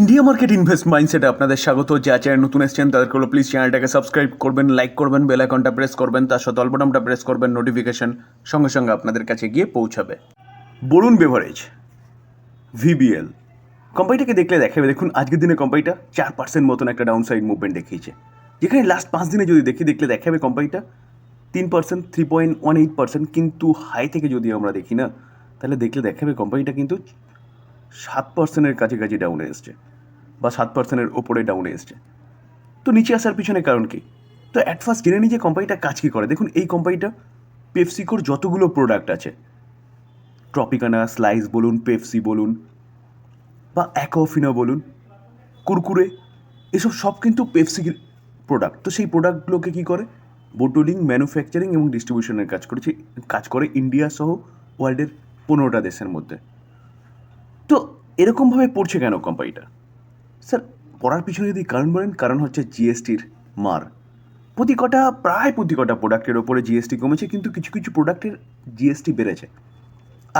India market invest মাইন্ডসেটে আপনাদের স্বাগত। যা চ্যানেল নতুন এসছেন, তাদেরকে হলো প্লিজ চ্যানেলটাকে সাবস্ক্রাইব করবেন লাইক করবেন বেল আইকনটা প্রেস করবেন, তার সাথে অল্পটামটা প্রেস করবেন নোটিফিকেশন সঙ্গে সঙ্গে আপনাদের কাছে গিয়ে পৌঁছাবে। বরুণ বেভারেজ ভিবিএল কোম্পানিটাকে দেখলে দেখাবে, দেখুন আজকের দিনে কোম্পানিটা চার পার্সেন্ট মতন একটা ডাউন সাইড মুভমেন্ট দেখিয়েছে। যেখানে লাস্ট পাঁচ দিনে যদি দেখি, দেখলে দেখাবে কোম্পানিটা তিন percent three point one eight percent কিন্তু হাই থেকে যদি আমরা দেখি না, তাহলে দেখলে দেখাবে কোম্পানিটা কিন্তু সাত পার্সেন্টের কাছাকাছি ডাউনে এসছে বা সাত পার্সেন্টের ওপরে ডাউনে এসছে। তো নিচে আসার পিছনে কারণ কি? তো অ্যাট ফার্স্ট জেনে নিই যে কোম্পানিটা কাজ কী করে। দেখুন, এই কোম্পানিটা পেপসিকোর যতগুলো প্রোডাক্ট আছে ট্রপিকানা স্লাইস বলুন পেপসি বলুন, বা অ্যাকোফিনা বলুন, কুরকুরে, এসব সব কিন্তু পেপসির প্রোডাক্ট তো সেই প্রোডাক্টগুলোকে কী করে? বোটলিং ম্যানুফ্যাকচারিং এবং ডিস্ট্রিবিউশনের কাজ করেছে, কাজ করে ইন্ডিয়া সহ ওয়ার্ল্ডের পনেরোটা দেশের মধ্যে। তো এরকমভাবে পড়ছে কেন কোম্পানিটা স্যার পড়ার পিছনে যদি কারণ বলেন, কারণ হচ্ছে জিএসটির মার। প্রতি কটা প্রায় প্রতি কটা প্রোডাক্টের ওপরে জিএসটি কমেছে, কিন্তু কিছু কিছু প্রোডাক্টের জিএসটি বেড়েছে।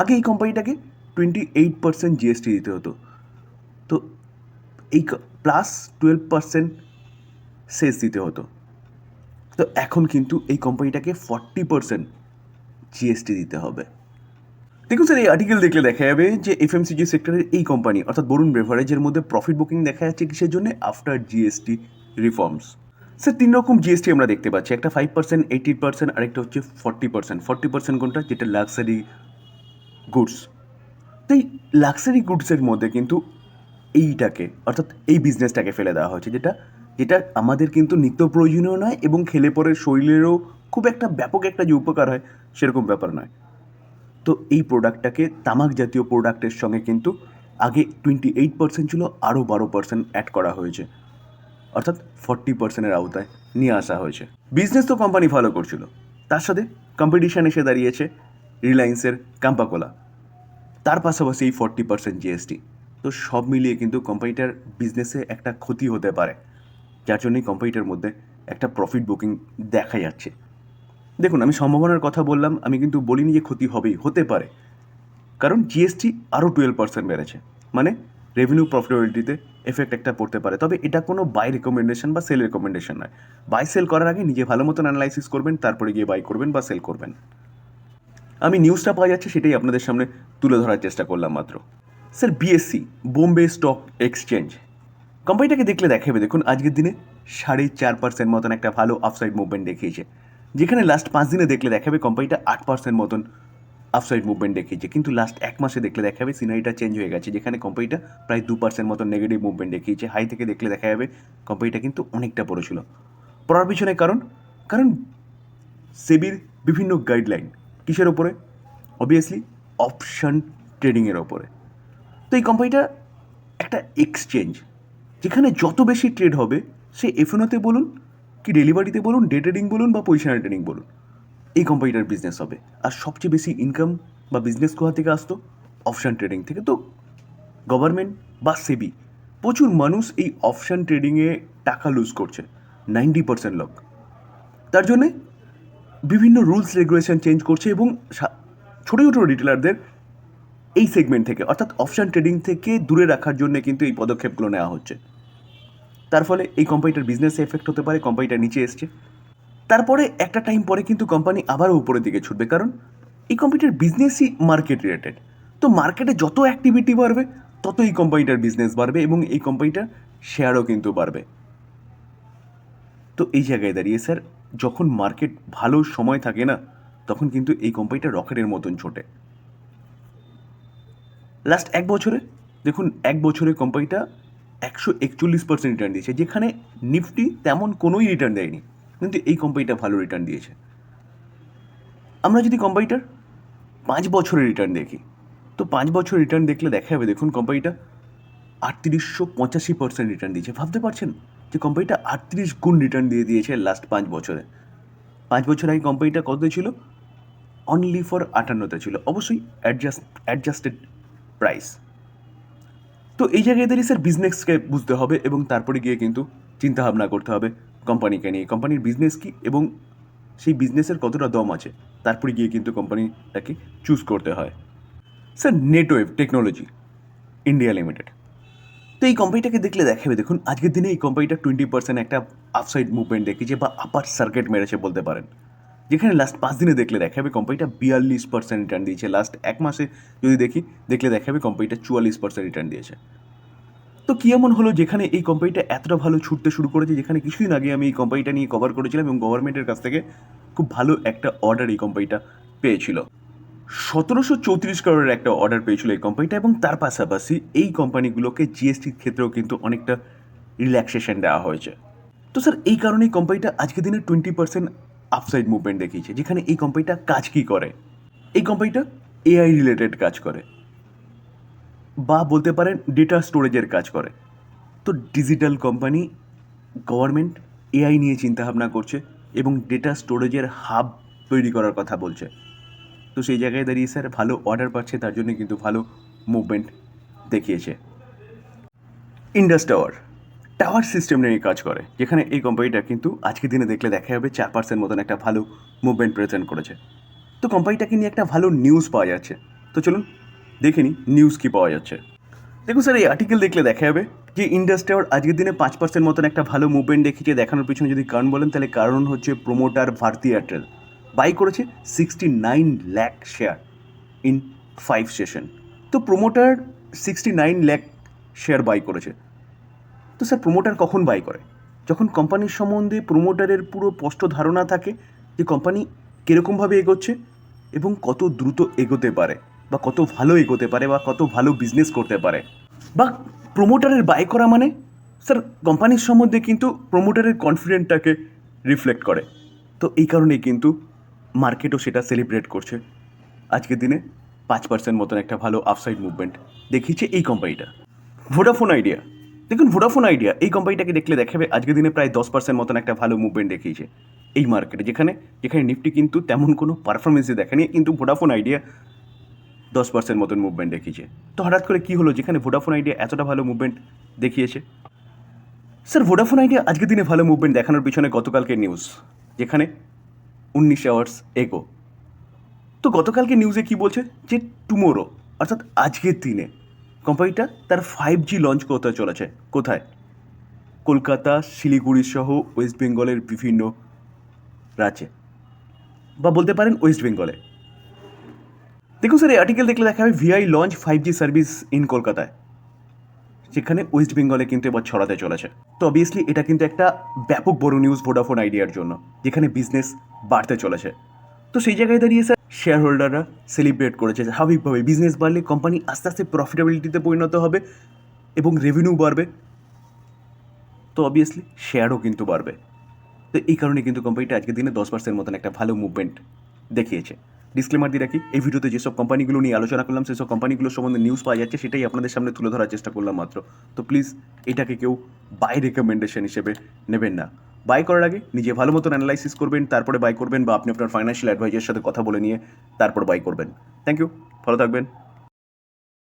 আগে এই কোম্পানিটাকে টোয়েন্টি এইট পার্সেন্ট জিএসটি দিতে হতো। তো এই প্লাস টুয়েলভ পার্সেন্ট সেস দিতে হতো। তো এখন কিন্তু এই কোম্পানিটাকে ফর্টি পার্সেন্ট জিএসটি দিতে হবে। দেখুন স্যার, এই আর্টিকেল দেখলে দেখা যাবে যে এফ এফএমসিজি সেক্টরের এই কোম্পানি অর্থাৎ বরুণ বেভারেজের মধ্যে প্রফিট বুকিং দেখা যাচ্ছে কিসের জন্য? আফটার জিএসটি রিফর্মস স্যার, তিন রকম জিএসটি আমরা দেখতে পাচ্ছি। একটা ফাইভ পার্সেন্ট এইটি পার্সেন্ট আরেকটা হচ্ছে ফর্টি পার্সেন্ট ফর্টি পার্সেন্ট কোনটা? যেটা লাক্সারি গুডস তাই লাক্সারি গুডসের মধ্যে কিন্তু এইটাকে, অর্থাৎ এই বিজনেসটাকে ফেলে দেওয়া হয়েছে। যেটা যেটা আমাদের কিন্তু নিত্য প্রয়োজনীয় নয় এবং খেলে পরে শরীরেরও খুব একটা ব্যাপক একটা যে উপকার হয়, সেরকম ব্যাপার নয়। তো এই প্রোডাক্টটাকে তামাক জাতীয় প্রোডাক্টের সঙ্গে কিন্তু আগে টোয়েন্টি এইট পার্সেন্ট ছিল আরও বারো পার্সেন্ট অ্যাড করা হয়েছে। অর্থাৎ ফর্টি পার্সেন্টের আওতায় নিয়ে আসা হয়েছে। বিজনেস তো কোম্পানি ফলো করছিল। তার সাথে কম্পিটিশান এসে দাঁড়িয়েছে রিলায়েন্সের কাম্পাকোলা তার পাশাপাশি এই ফর্টি পার্সেন্ট জিএসটি তো সব মিলিয়ে কিন্তু কোম্পানিটার বিজনেসে একটা ক্ষতি হতে পারে। যার জন্যই কোম্পানিটার মধ্যে একটা প্রফিট বুকিং দেখা যাচ্ছে। দেখুন, আমি সম্ভাবনার কথা বললাম, আমি কিন্তু বলিনি যে ক্ষতি হবেই, হতে পারে। কারণ জিএসটি আরও টুয়েলভ পার্সেন্ট বেড়েছে। মানে রেভিনিউ প্রফিটেবিলিটিতে এফেক্ট একটা পড়তে পারে। তবে এটা কোনো বাই রেকমেন্ডেশন বা সেল রেকমেন্ডেশন নয়। বাই সেল করার আগে নিজে ভালো মতন অ্যানালাইসিস করবেন, তারপরে গিয়ে বাই করবেন বা সেল করবেন। আমি নিউজটা পাওয়া যাচ্ছে, সেটাই আপনাদের সামনে তুলে ধরার চেষ্টা করলাম মাত্র। Sir BSE Bombay stock exchange কোম্পানিটাকে দেখলে দেখাবে, দেখুন, আজকের দিনে সাড়ে চার পার্সেন্ট মতন একটা ভালো আফসাইড মুভমেন্ট দেখিয়েছে। যেখানে লাস্ট পাঁচ দিনে দেখলে দেখাবে কোম্পানিটা আট পার্সেন্ট মতন আফসাইড মুভমেন্ট দেখিয়েছে। কিন্তু লাস্ট এক মাসে দেখলে দেখাবে সিনারিটা চেঞ্জ হয়ে গেছে, যেখানে কোম্পানিটা প্রায় দু পার্সেন্ট মতন নেগেটিভ মুভমেন্ট দেখিয়েছে। হাই থেকে দেখলে দেখা যাবে কোম্পানিটা কিন্তু অনেকটা পড়েছিল পড়ার পিছনে কারণ কারণ সেবির বিভিন্ন গাইডলাইন কিসের ওপরে? অবভিয়াসলি অপশন ট্রেডিংয়ের ওপরে। তো এই কোম্পানিটা একটা এক্সচেঞ্জ যেখানে যত বেশি ট্রেড হবে, সে এফএনওতে বলুন কি ডেলিভারিতে বলুন, ডে ট্রেডিং বলুন বা পজিশনাল ট্রেডিং বলুন, এই কোম্পানিটার বিজনেস হবে। আর সবচেয়ে বেশি ইনকাম বা বিজনেস কোথা থেকে আসতো? অপশান ট্রেডিং থেকে। তো গভর্নমেন্ট বা সেবি প্রচুর মানুষ এই অপশান ট্রেডিংয়ে টাকা লুজ করছে নাইনটি পার্সেন্ট লোক তার জন্যে বিভিন্ন রুলস রেগুলেশন চেঞ্জ করছে এবং ছোটো ছোটো রিটেলারদের এই সেগমেন্ট থেকে, অর্থাৎ অপশান ট্রেডিং থেকে দূরে রাখার জন্য কিন্তু এই পদক্ষেপগুলো নেওয়া হচ্ছে। তার ফলে এই কোম্পানিটার বিজনেসে এফেক্ট হতে পারে কোম্পানিটা নিচে এসছে। তারপরে একটা টাইম পরে কিন্তু কোম্পানি আবারও উপরের দিকে ছুটবে। কারণ এই কোম্পানিটার বিজনেসই মার্কেট রিলেটেড তো মার্কেটে যত অ্যাক্টিভিটি বাড়বে তত এই কোম্পানিটার বিজনেস বাড়বে এবং এই কোম্পানিটার শেয়ারও কিন্তু বাড়বে। তো এই জায়গায় দাঁড়িয়ে স্যার যখন মার্কেট ভালো সময় থাকে না, তখন কিন্তু এই কোম্পানিটা রকেটের মতন ছোটে। লাস্ট এক বছরে, দেখুন, এক বছরে কোম্পানিটা একশো একচল্লিশ পার্সেন্ট রিটার্ন দিয়েছে। যেখানে নিফটি তেমন কোনোই রিটার্ন দেয়নি। কিন্তু এই কোম্পানিটা ভালো রিটার্ন দিয়েছে। আমরা যদি কোম্পানিটার পাঁচ বছরের রিটার্ন দেখি, তো পাঁচ বছর রিটার্ন দেখলে দেখা যাবে, দেখুন কোম্পানিটা আটত্রিশশো পঁচাশি পার্সেন্ট রিটার্ন দিয়েছে। ভাবতে পারছেন যে কোম্পানিটা আটত্রিশ গুণ রিটার্ন দিয়ে দিয়েছে লাস্ট পাঁচ বছরে? পাঁচ বছর আগে কোম্পানিটা কত ছিল? অনলি ফর আটান্নতে ছিল। অবশ্যই অ্যাডজাস্ট অ্যাডজাস্টেড প্রাইস তো এই জায়গায় দাঁড়িয়ে স্যার বিজনেসকে বুঝতে হবে এবং তারপরে গিয়ে কিন্তু চিন্তা ভাবনা করতে হবে কোম্পানিকে নিয়ে। কোম্পানির বিজনেস কী এবং সেই বিজনেসের কতটা দম আছে, তারপরে গিয়ে কিন্তু কোম্পানিটাকে চুজ করতে হয়। Sir Netweb technology India limited তো এই কোম্পানিটাকে দেখলে দেখাবে, দেখুন, আজকের দিনে এই কোম্পানিটা টোয়েন্টি পার্সেন্ট একটা আপসাইড মুভমেন্ট দেখিয়েছে বা আপার সার্কিট মেরেছে বলতে পারেন। যেখানে লাস্ট পাঁচ দিনে দেখলে দেখাবে কোম্পানিটা বিয়াল্লিশ পার্সেন্ট রিটার্ন দিয়েছে। লাস্ট এক মাসে যদি দেখি, দেখলে দেখাবে কোম্পানিটা চুয়াল্লিশ পার্সেন্ট রিটার্ন দিয়েছে। তো কি এমন হলো যেখানে এই কোম্পানিটা এতটা ভালো ছুটতে শুরু করেছে, যেখানে কিছুদিন আগে আমি এই কোম্পানিটা নিয়ে কভার করেছিলাম এবং গভর্নমেন্টের কাছ থেকে খুব ভালো একটা অর্ডার এই কোম্পানিটা পেয়েছিল। সতেরোশো চৌত্রিশ করোড়ের একটা অর্ডার পেয়েছিল এই কোম্পানিটা এবং তার পাশাপাশি এই কোম্পানিগুলোকে জিএসটির ক্ষেত্রেও কিন্তু অনেকটা রিল্যাক্সেশন দেওয়া হয়েছে। তো স্যার এই কারণেই কোম্পানিটা আজকে দিনে টোয়েন্টি পার্সেন্ট আপসাইড মুভমেন্ট দেখিয়েছে, যেখানে এই কোম্পানিটা কাজ কী করে? এই কোম্পানিটা এআই রিলেটেড কাজ করে। বা বলতে পারেন ডেটা স্টোরেজের কাজ করে। তো ডিজিটাল কোম্পানি গভর্নমেন্ট এআই নিয়ে চিন্তাভাবনা করছে এবং ডেটা স্টোরেজের হাব তৈরি করার কথা বলছে। তো সেই জায়গায় দাঁড়িয়ে স্যার ভালো অর্ডার পাচ্ছে, তার জন্য কিন্তু ভালো মুভমেন্ট দেখিয়েছে। ইন্ডাস টাওয়ার টাওয়ার সিস্টেম নিয়ে কাজ করে। যেখানে এই কোম্পানিটা কিন্তু আজকের দিনে দেখলে দেখা যাবে চার পার্সেন্ট মতন একটা ভালো মুভমেন্ট প্রেজেন্ট করেছে। তো কোম্পানিটাকে নিয়ে একটা ভালো নিউজ পাওয়া যাচ্ছে। তো চলুন, দেখে নিই নিউজ কী পাওয়া যাচ্ছে। দেখুন স্যার এই আর্টিকেল দেখলে দেখা যাবে যে ইন্ডাস টাওয়ার আজকের দিনে পাঁচ পার্সেন্ট মতন একটা ভালো মুভমেন্ট দেখিয়েছে দেখানোর পিছনে যদি কারণ বলেন, তাহলে কারণ হচ্ছে প্রোমোটার ভারতী এয়ারটেল বাই করেছে sixty nine lakh share in five session তো promoter sixty nine lakh share buy করেছে। তো স্যার প্রোমোটার কখন বাই করে? যখন কোম্পানির সম্বন্ধে প্রোমোটারের পুরো স্পষ্ট ধারণা থাকে যে কোম্পানি কীরকমভাবে এগোচ্ছে এবং কত দ্রুত এগোতে পারে বা কত ভালো এগোতে পারে বা কত ভালো বিজনেস করতে পারে। বা প্রোমোটারের বাই করা মানে? স্যার কোম্পানির সম্বন্ধে কিন্তু প্রোমোটারের কনফিডেন্টটাকে রিফ্লেক্ট করে। তো এই কারণেই কিন্তু মার্কেটও সেটা সেলিব্রেট করছে। আজকের দিনে পাঁচ পার্সেন্ট মতন একটা ভালো আফসাইড মুভমেন্ট দেখিয়েছে এই কোম্পানিটা ভোডাফোন আইডিয়া দেখুন ভোডাফোন আইডিয়া এই কোম্পানিটাকে দেখলে দেখাবে আজকের দিনে প্রায় দশ পার্সেন্ট মতন একটা ভালো মুভমেন্ট দেখিয়েছে এই মার্কেটে যেখানে যেখানে নিফটি কিন্তু তেমন কোনো পারফরমেন্সই দেখেনি, কিন্তু ভোডাফোন আইডিয়া দশ পার্সেন্ট মতন মুভমেন্ট দেখিয়েছে। তো হঠাৎ করে কী হলো? যেখানে ভোডাফোন আইডিয়া এতটা ভালো মুভমেন্ট দেখিয়েছে। স্যার ভোডাফোন আইডিয়া আজকের দিনে ভালো মুভমেন্ট দেখানোর পিছনে গতকালকে নিউজ যেখানে উনিশ আওয়ার্স এগো তো গতকালকে নিউজে কি বলছে? যে টুমোরো অর্থাৎ আজকের দিনে কোম্পানিটা তার ফাইভ জি লঞ্চ করতে চলেছে। কোথায়? কলকাতা, শিলিগুড়ি সহ ওয়েস্ট বেঙ্গলের বিভিন্ন রাজ্যে। বা বলতে পারেন ওয়েস্ট বেঙ্গলে দেখুন স্যার এই আর্টিকেল দেখলে দেখা যাবে Vi launch five G service in কলকাতায়। যেখানে ওয়েস্ট বেঙ্গলে কিন্তু এবার ছড়াতে চলেছে। তো অবভিয়াসলি এটা কিন্তু একটা ব্যাপক বড় নিউজ ভোডাফোন আইডিয়ার জন্য, যেখানে বিজনেস বাড়তে চলেছে। তো সেই জায়গায় দাঁড়িয়ে স্যার শেয়ার হোল্ডাররা সেলিব্রেট করেছে স্বাভাবিকভাবে বিজনেস বাড়লে কোম্পানি আস্তে আস্তে প্রফিটেবিলিটিতে পরিণত হবে এবং রেভিনিউ বাড়বে। তো অবভিয়াসলি শেয়ারও কিন্তু বাড়বে। তো এই কারণে কিন্তু কোম্পানিটা আজকের দিনে দশ পার্সেন্ট মতন একটা ভালো মুভমেন্ট দেখিয়েছে। ডিসক্লেমার দিয়ে রাখি, এই ভিডিওতে যেসব কোম্পানিগুলো নিয়ে আলোচনা করলাম, সেসব কোম্পানিগুলোর সম্বন্ধে নিউজ পাওয়া যাচ্ছে, সেটাই আপনাদের সামনে তুলে ধরার চেষ্টা করলাম মাত্র। তো প্লিজ এটাকে কেউ বাই রেকমেন্ডেশন হিসেবে নেবেন না। বাই করার আগে নিজে ভালো মতন অ্যানালাইসিস করবেন, তারপরে বাই করবেন বা আপনি আপনার ফাইন্যান্সিয়াল অ্যাডভাইজারের সাথে কথা বলে নিয়ে তারপর বাই করবেন। থ্যাংক ইউ ভালো থাকবেন।